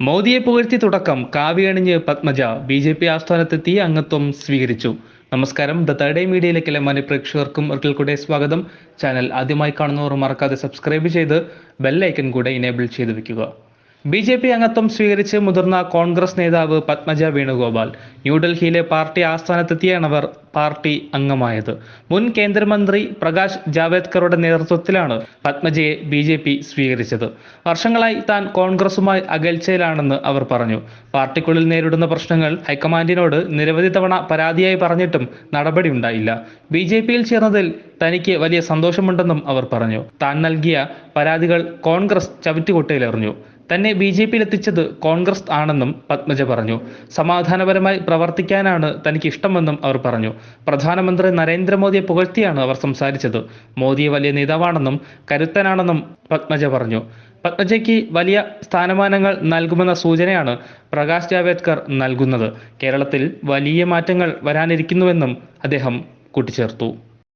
മോദിയെ പുകഴ്ത്തി തുടക്കം കാവ്യണിഞ്ഞ് പത്മജ ബി ജെ പി ആസ്ഥാനത്തെത്തി അംഗത്വം സ്വീകരിച്ചു. നമസ്കാരം. ദ തേർഡ് മീഡിയയിലേക്ക് എല്ലാ മാന്യ പ്രേക്ഷകർക്കും ഒരിക്കൽ കൂടെ സ്വാഗതം. ചാനൽ ആദ്യമായി കാണുന്നവർ മറക്കാതെ സബ്സ്ക്രൈബ് ചെയ്ത് ബെല്ലൈക്കൺ കൂടെ ഇനേബിൾ ചെയ്ത് വെക്കുക. ബി ജെ പി അംഗത്വം സ്വീകരിച്ച് മുതിർന്ന കോൺഗ്രസ് നേതാവ് പത്മജ വേണുഗോപാൽ ന്യൂഡൽഹിയിലെ പാർട്ടി ആസ്ഥാനത്തെത്തിയാണ് അവർ പാർട്ടി അംഗമായത്. മുൻ കേന്ദ്രമന്ത്രി പ്രകാശ് ജാവേദ്കറുടെ നേതൃത്വത്തിലാണ് പത്മജയെ ബി ജെ പി സ്വീകരിച്ചത്. വർഷങ്ങളായി താൻ കോൺഗ്രസുമായി അകൽച്ചയിലാണെന്ന് അവർ പറഞ്ഞു. പാർട്ടിക്കുള്ളിൽ നേരിടുന്ന പ്രശ്നങ്ങൾ ഹൈക്കമാൻഡിനോട് നിരവധി തവണ പരാതിയായി പറഞ്ഞിട്ടും നടപടി ഉണ്ടായില്ല. ബി ജെ പിയിൽ ചേർന്നതിൽ തനിക്ക് വലിയ സന്തോഷമുണ്ടെന്നും അവർ പറഞ്ഞു. താൻ നൽകിയ പരാതികൾ കോൺഗ്രസ് ചവിറ്റുകൊട്ടയിലെറിഞ്ഞു തന്നെ ബി ജെ പിയിൽ എത്തിച്ചത് കോൺഗ്രസ് ആണെന്നും പത്മജ പറഞ്ഞു. സമാധാനപരമായി പ്രവർത്തിക്കാനാണ് തനിക്ക് ഇഷ്ടമെന്നും അവർ പറഞ്ഞു. പ്രധാനമന്ത്രി നരേന്ദ്രമോദിയെ പുകഴ്ത്തിയാണ് അവർ സംസാരിച്ചത്. മോദിയെ വലിയ നേതാവാണെന്നും കരുത്തനാണെന്നും പത്മജ പറഞ്ഞു. പത്മജയ്ക്ക് വലിയ സ്ഥാനമാനങ്ങൾ നൽകുമെന്ന സൂചനയാണ് പ്രകാശ് ജാവേദ്കർ നൽകുന്നത്. കേരളത്തിൽ വലിയ മാറ്റങ്ങൾ വരാനിരിക്കുന്നുവെന്നും അദ്ദേഹം കൂട്ടിച്ചേർത്തു.